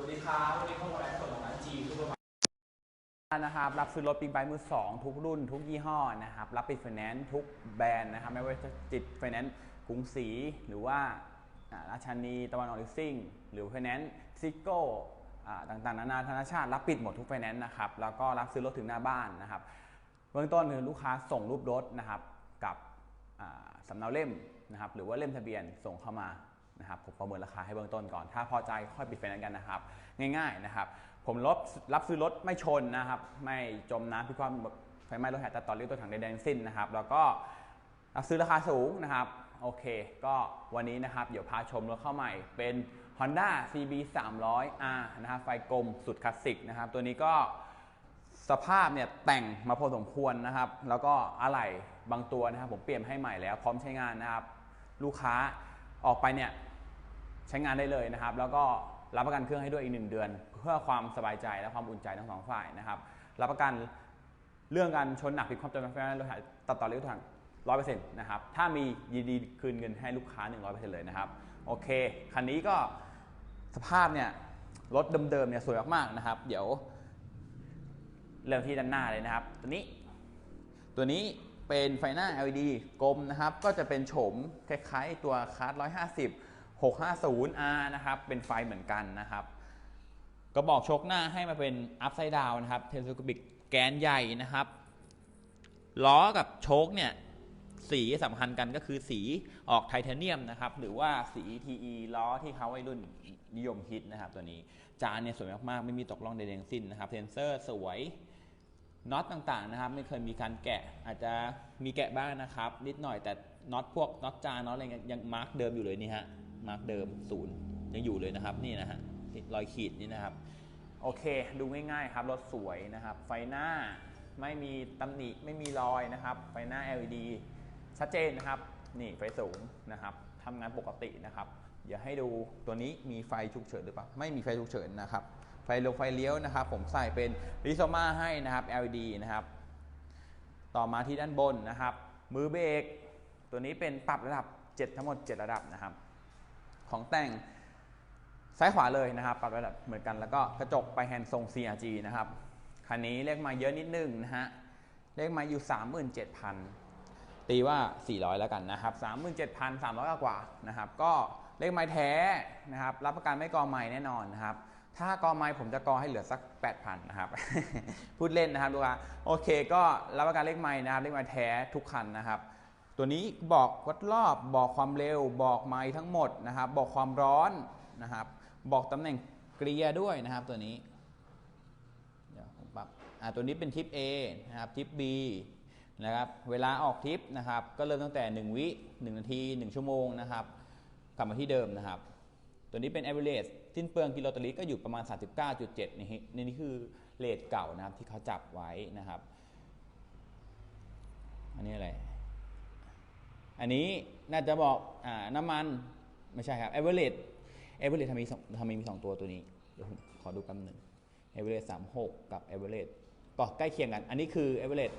วัสดีครับวันนี้เข้ามาไลฟ์สดของร้านจีทุกคนนะครับรับซื้อรถบิ๊กไบค์มือสองทุกรุ่น ทุกยี่ห้อนะครับ รับปิดไฟแนนซ์ทุกแบรนด์นะครับ ไม่ว่าจะติดไฟแนนซ์กรุงศรีหรือว่าอ่าราชานีตะวันออกลิสซิ่ง หรือไฟแนนซ์ซิโก้อ่าต่างๆ นานาธนาชาติ รับปิดหมดทุกไฟแนนซ์นะครับ แล้วก็รับซื้อรถถึงหน้าบ้านนะครับเบื้องต้นคือลูกค้าส่งรูปรถนะครับกับอ่าสำเนาเล่มนะครับหรือว่าเล่มทะเบียนส่งเข้ามา นะครับผมประเมินราคาให้เบื้องต้นก่อน ถ้าพอใจค่อยปิดไฟแนนซ์กันนะครับ ง่ายๆนะครับ ผมรับรับซื้อรถไม่ชนนะครับ ไม่จมน้ำพิความไฟไหม้รถแห่ตัดต่อเรียกตัวถังใดๆทั้งสิ้นนะครับ แล้วก็รับซื้อราคาสูงนะครับ โอเค ก็วันนี้นะครับ เดี๋ยวพาชมรถเข้าใหม่เป็น Honda CB 300R นะครับไฟกลมสุดคลาสสิกนะครับ ตัวนี้ก็สภาพเนี่ยแต่งมาพอสมควรนะครับ แล้วก็อะไหล่บางตัวนะครับ ผมเปลี่ยนให้ใหม่แล้วพร้อมใช้งานนะครับ ลูกค้าออกไปเนี่ย ใช้งานได้เลยนะครับ แล้วก็รับประกันเครื่องให้ด้วยอีกหนึ่งเดือน เพื่อความสบายใจและความอุ่นใจทั้งสองฝ่ายนะครับ รับประกันเรื่องการชนหนักผิดความจำเป็นไฟฟ้ารถตัดต่อเรื่องทางร้อยเปอร์เซ็นต์นะครับ ถ้ามียินดีคืนเงินให้ลูกค้า100%เลยนะครับ โอเค คันนี้ก็สภาพเนี่ยรถเดิมๆเนี่ยสวยมากๆนะครับ เดี๋ยวเริ่มที่ด้านหน้าเลยนะครับ ตัวนี้ ตัวนี้เป็นไฟหน้า LED กลมนะครับ ก็จะเป็นโฉมคล้ายๆตัวคาร์ด150 650R นะครับ เป็นไฟเหมือนกันนะครับ กระบอกชคหน้าให้มาเป็น upside down นะครับ telescopic แกนใหญ่นะครับ ล้อกับโชคเนี่ย สีสำคัญกันก็คือสีออกไทเทเนียมนะครับ หรือว่าสี TE ล้อที่เขาวัยรุ่นนิยมฮิตนะครับตัวนี้ จานเนี่ยสวยมากๆ ไม่มีตกล่องใดๆทั้งสิ้นนะครับเซนเซอร์สวยน็อตต่างๆนะครับ ไม่เคยมีการแกะอาจจะมีแกะบ้างนะครับ นิดหน่อยแต่น็อตพวกน็อตจานน็อตอะไรเงี้ยยังมาร์กเดิมอยู่เลยนี่ฮะ มาร์กเดิมศูนย์ยังอยู่เลยนะครับนี่นะฮะรอยขีดนี่นะครับ โอเค ดูง่ายๆครับรถสวยนะครับ ไฟหน้าไม่มีตำหนิไม่มีรอยนะครับ ไฟหน้า LED ชัดเจนนะครับ นี่ไฟสูงนะครับทำงานปกตินะครับเดี๋ยวให้ดูตัวนี้มีไฟฉุกเฉินหรือเปล่า ไม่มีไฟฉุกเฉินนะครับ ไฟลงไฟเลี้ยวนะครับ ผมใส่เป็นริโซมาให้นะครับ LED นะครับ ต่อมาที่ด้านบนนะครับ มือเบรกตัวนี้เป็นปรับระดับ 7 ทั้งหมด 7 ระดับนะครับ ของแต่งซ้ายขวาเลยนะครับ ปรับระดับเหมือนกันแล้วก็กระจกไปแฮนด์ทรง CRG นะครับ คันนี้เลขไมาเยอะนิดนึงนะฮะ เลขไมาอยู่ 37,000 ตีว่า 400 แล้วกันนะครับ 37,300 กว่านะครับ ก็เลขไม้แท้นะครับ รับประกันไม่กอไม้แน่นอนนะครับ ถ้ากอไม้ผมจะกอให้เหลือสัก 8,000 นะครับ พูดเล่นนะครับลูกค้าโอเค ก็รับประกันเลขไม้นะครับ เลขไม้แท้ทุกคันนะครับ ตัวนี้บอกวัดรอบบอกความเร็ว บอกไม้ทั้งหมดนะครับ บอกความร้อนนะครับ บอกตำแหน่งเกลียด้วยนะครับตัวนี้เดี๋ยวผมปรับอ่าตัวนี้เป็นทิป A นะครับทิป B นะครับเวลาออกทิปนะครับก็เริ่มตั้งแต่ 1 วิ 1 นาที 1 ชั่วโมงนะครับกลับมาที่เดิมนะครับ ตัวนี้เป็น average สิ้นเปลืองกิโลตอลิตรก็อยู่ประมาณ 39.7 นี่นี่คือเรทเก่านะครับที่เขาจับไว้นะครับ อันนี้อะไร อันนี้น่าจะบอกอ่าน้ำมันไม่ใช่ครับ average average ทำไมมีสองทำไมมีสองตัวตัวนี้เดี๋ยวผมขอดูแป๊บหนึ่ง average 36กับ average ก็ใกล้เคียงกัน อันนี้คือ average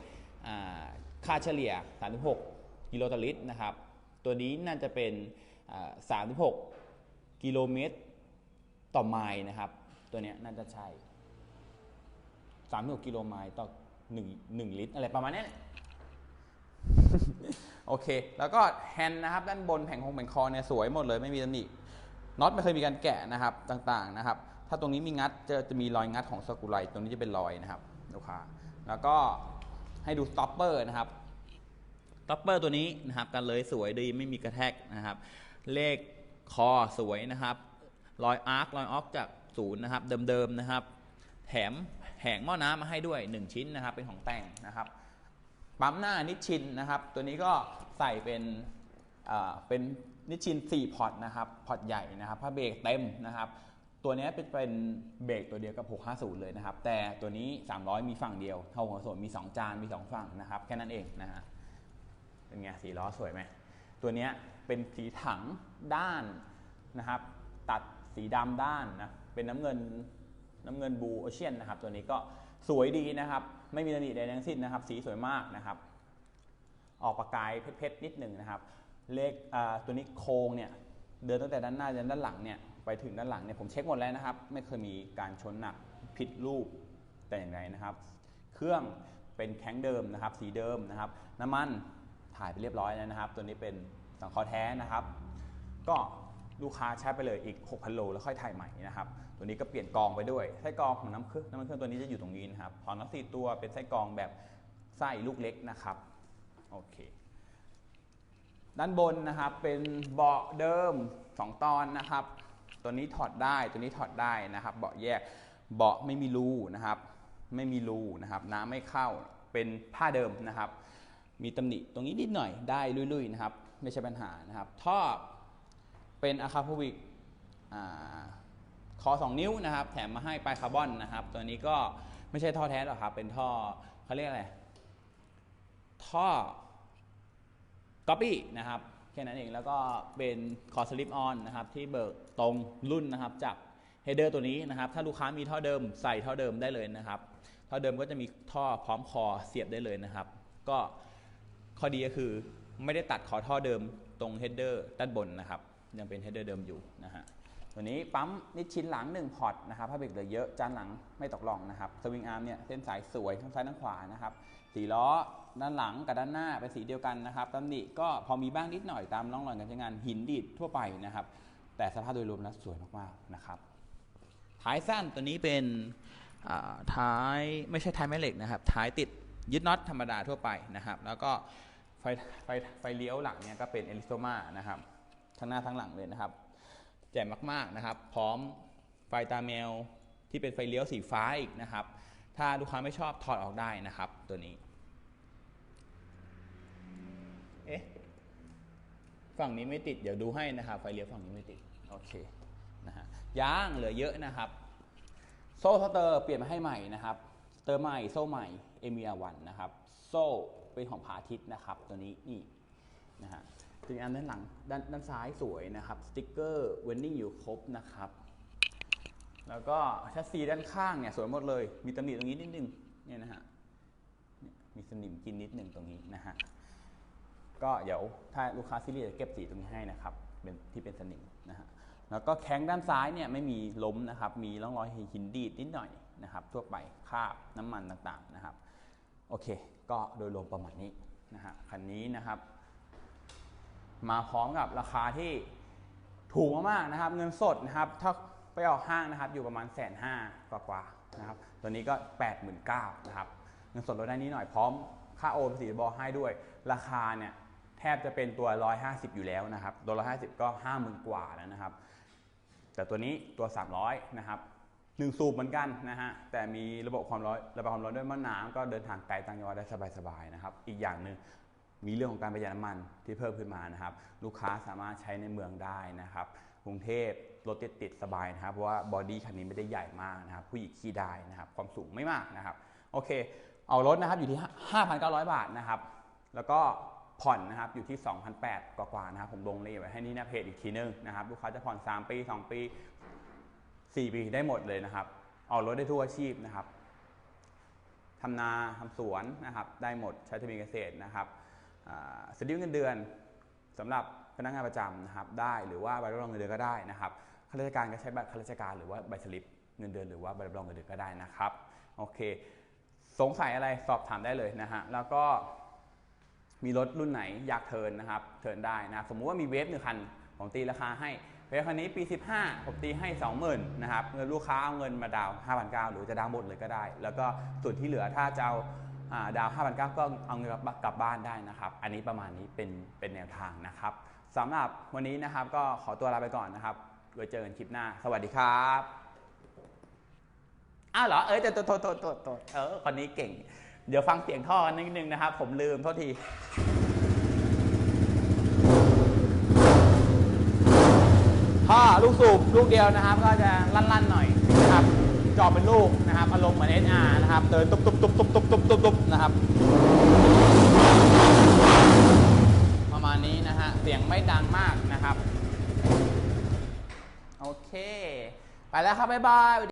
อ่าค่าเฉลี่ย 36 กิโลต่อลิตรนะครับ ตัวนี้น่าจะเป็น 36 กิโลเมตรต่อไมล์นะครับ ตัวนี้น่าจะใช่ 36 กิโลไมล์ต่อ 1 1 ลิตร อะไรประมาณนี้ โอเค แล้วก็แฮนด์นะครับด้านบนแผงคงแผงคอเนี่ยสวยหมดเลยไม่มีตำหนิน็อตไม่เคยมีการแกะนะครับต่างๆนะครับ ถ้าตรงนี้มีงัดจะจะมีรอยงัดของสกรูไลตรงนี้จะเป็นรอยนะครับลูกค้าแล้วก็ให้ดูสต็อปเปอร์นะครับสต็อปเปอร์ตัวนี้นะครับกันเลยสวยดีไม่มีกระแทกนะครับ เลขคอสวยนะครับ รอยอาร์ครอยออฟจากศูนย์นะครับ เดิมๆนะครับ แถมแผงหม้อน้ำมาให้ด้วย 1 ชิ้นนะครับ เป็นของแต่งนะครับ ปั๊มหน้านิชินนะครับ ตัวนี้ก็ใส่เป็นเป็นนิชิน 4 พอร์ตนะครับ พอร์ตใหญ่นะครับผ้าเบรกเต็มนะครับ ตัวนี้เป็นเบรกตัวเดียวกับ 650 เลยนะครับ แต่ตัวนี้ 300 มีฝั่งเดียว เท่าหัวโสนมี 2 จาน มี 2 ฝั่งนะครับ แค่นั้นเองนะฮะ เป็นไงสีล้อสวยไหม ตัวนี้เป็นสีถังด้านนะครับ ตัดสีดำด้านนะ เป็นน้ำเงินน้ำเงินบูโอเชียนนะครับ ตัวนี้ก็สวยดีนะครับ ไม่มีตำหนิใดทั้งสิ้นนะครับ สีสวยมากนะครับ ออกประกายเพชรๆนิดหนึ่งนะครับ เลขตัวนี้โครงเนี่ยเดินตั้งแต่ด้านหน้าจนด้านหลังเนี่ยไปถึงด้านหลังเนี่ยผมเช็คหมดแล้วนะครับ ไม่เคยมีการชนหนักผิดรูปแต่อย่างไรนะครับ เครื่องเป็นแข็งเดิมนะครับ สีเดิมนะครับ น้ำมันถ่ายไปเรียบร้อยแล้วนะครับ ตัวนี้เป็นสังเคราะห์แท้นะครับ ก็ ลูกค้าใช้ไปเลยอีก 6,000 โลแล้วค่อยถ่ายใหม่นะครับ ตัวนี้ก็เปลี่ยนกรองไปด้วย ไส้กรองของน้ำเครื่องน้ำมันเครื่องตัวนี้จะอยู่ตรงนี้นะครับพอมทั้งสี่ตัวเป็นไส้กรองแบบไส้ลูกเล็กนะครับ โอเค ด้านบนนะครับเป็นเบาะเดิม 2 ตอนนะครับ ตัวนี้ถอดได้ ตัวนี้ถอดได้นะครับ เบาะแยก เบาะไม่มีรูนะครับ ไม่มีรูนะครับ น้ำไม่เข้า เป็นผ้าเดิมนะครับ มีตำหนิตรงนี้นิดหน่อยได้ลุยๆนะครับ ไม่ใช่ปัญหานะครับ ท่อ เป็นอะคาพวิกคอ2 นิ้วนะครับ แถมมาให้ปลายคาร์บอนนะครับ ตัวนี้ก็ไม่ใช่ท่อแท้หรอกครับ เป็นท่อเขาเรียกอะไร ท่อก๊อปปี้นะครับ แค่นั้นเอง แล้วก็เป็นคอสลิปออนนะครับ ที่เบิกตรงรุ่นนะครับจากเฮดเดอร์ตัวนี้นะครับ ถ้าลูกค้ามีท่อเดิมใส่ท่อเดิมได้เลยนะครับ ท่อเดิมก็จะมีท่อพร้อมคอเสียบได้เลยนะครับ ก็ข้อดีก็คือไม่ได้ตัดคอท่อเดิมตรงเฮดเดอร์ด้านบนนะครับ ยังเป็นเฮดเดอร์เดิมอยู่นะฮะตัวนี้ปั๊มนิดชิ้นหลัง 1 พอร์ตนะครับผ้าเบรกเหลือเยอะ จานหลังไม่ตกล่องนะครับ สวิงอาร์มเนี่ยเส้นสายสวยทั้งซ้ายทั้งขวานะครับสีล้อด้านหลังกับด้านหน้าเป็นสีเดียวกันนะครับตำหนิก็พอมีบ้างนิดหน่อยตามร่องรอยการใช้งานหินดีดทั่วไปนะครับ แต่สภาพโดยรวมแล้วสวยมากๆนะครับ ท้ายสั้นตัวนี้เป็นท้ายไม่ใช่ท้ายแม่เหล็กนะครับ ท้ายติดยึดน็อตธรรมดาทั่วไปนะครับ แล้วก็ไฟไฟไฟเลี้ยวหลังเนี่ยก็เป็นเอลิโซมานะครับ ทั้งหน้าทั้งหลังเลยนะครับ แจ่มมากๆนะครับ พร้อมไฟตาแมวที่เป็นไฟเลี้ยวสีฟ้าอีกนะครับ ถ้าลูกค้าไม่ชอบถอดออกได้นะครับ ตัวนี้ เอ๊ะ ฝั่งนี้ไม่ติด เดี๋ยวดูให้นะครับ ไฟเลี้ยวฝั่งนี้ไม่ติด โอเค นะฮะ ยางเหลือเยอะนะครับ โซ่สเตอร์เปลี่ยนมาให้ใหม่นะครับ เตอร์ใหม่ โซ่ใหม่ m อ r 1นะครับ โซ่เป็นของพาทิตนะครับ ตัวนี้ นี่ นะฮะ ถึงอันด้านหลังด้านด้านซ้ายสวยนะครับสติ๊กเกอร์เวนนิ่งอยู่ครบนะครับ แล้วก็ชัสซีด้านข้างเนี่ยสวยหมดเลย มีตำหนิตรงนี้นิดนึงเนี่ยนะฮะมีสนิมกินนิดนึงตรงนี้นะฮะก็เดี๋ยวถ้าลูกค้าซีเรียสจะเก็บสีตรงนี้ให้นะครับเป็นที่เป็นสนิมนะฮะแล้วก็แข้งด้านซ้ายเนี่ยไม่มีล้มนะครับ มีร่องรอยหินดีดนิดหน่อยนะครับ ทั่วไปคราบน้ำมันต่างๆนะครับ โอเค ก็โดยรวมประมาณนี้นะฮะคันนี้นะครับ มาพร้อมกับราคาที่ถูกมากๆนะครับ เงินสดนะครับ ถ้าไปออกห้างนะครับ อยู่ประมาณแสนห้ากว่าๆนะครับ ตัวนี้ก็ 8 9 0 0 0นะครับ เงินสดลดได้นิดหน่อยพร้อม ค่าโอนภาษีบอให้ด้วย ราคาเนี่ยแทบจะเป็นตัว 150 อยู่แล้วนะครับ ตัว 150 ก็ 50,000 กว่าแล้วนะครับ แต่ตัวนี้ตัว 300 นะครับหนึ่งสูบเหมือนกันนะฮะ แต่มีระบบความร้อน ระบายความร้อนด้วยมะน้ำก็เดินทางไกลต่างจังหวัดได้สบายๆนะครับ อีกอย่างหนึ่ง มีเรื่องของการประหยัดน้ำมันที่เพิ่มขึ้นมานะครับ ลูกค้าสามารถใช้ในเมืองได้นะครับกรุงเทพรถติดติดสบายนะครับเพราะว่าบอดี้คันนี้ไม่ได้ใหญ่มากนะครับ ผู้หญิงขี่ได้นะครับ ความสูงไม่มากนะครับ โอเค เอารถนะครับอยู่ที่ 5,900 บาทนะครับ แล้วก็ผ่อนนะครับอยู่ที่ 2,800 กว่าๆนะครับ ผมลงรายละเอียดไว้ให้ที่หน้าเพจอีกทีนึงนะครับ ลูกค้าจะผ่อน 3 ปี 2 ปี 4 ปีได้หมดเลยนะครับออกรถได้ทุกอาชีพนะครับทำนาทำสวนนะครับ ได้หมดใช้ทะเบียนเกษตรนะครับ สลิปเงินเดือนสำหรับพนักงานประจำนะครับได้หรือว่าใบรับรองเงินเดือนก็ได้นะครับข้าราชการก็ใช้บัตรข้าราชการหรือว่าใบสลิปเงินเดือนหรือว่าใบรับรองเงินเดือนก็ได้นะครับโอเค สงสัยอะไรสอบถามได้เลยนะฮะแล้วก็มีรถรุ่นไหนอยากเทินนะครับเทินได้นะสมมุติว่ามีเวฟหนึ่งคันผมตีราคาให้เวฟคันนี้ปี 15 ผมตีให้ 20,000นะครับเงินลูกค้าเอาเงินมาดาวน์5,900หรือจะดาวหมดเลยก็ได้ แล้วก็ส่วนที่เหลือถ้าจะเอา ดาว 5,900 ก็เอาเงินกลับบ้านได้นะครับ อันนี้ประมาณนี้เป็นเป็นแนวทางนะครับสำหรับวันนี้นะครับก็ขอตัวลาไปก่อนนะครับไว้เจอกันคลิปหน้า สวัสดีครับอ้าวเหรอ เออจะโทษโทษโทษโทษโทษเออคนนี้เก่ง เดี๋ยวฟังเสียงท่อนิดนึงนะครับ ผมลืมโทษทีท่อลูกสูบลูกเดียวนะครับ ก็จะลั่นๆหน่อยนะครับ จอเป็นลูกนะครับอารมณ์เหมือน SR นะครับเดินตุ๊บตุ๊บตุ๊บตุ๊บตุ๊บตุ๊บตุ๊บตุ๊บนะครับ ประมาณนี้นะฮะเสียงไม่ดังมากนะครับ โอเค ไปแล้วครับ บ๊ายบาย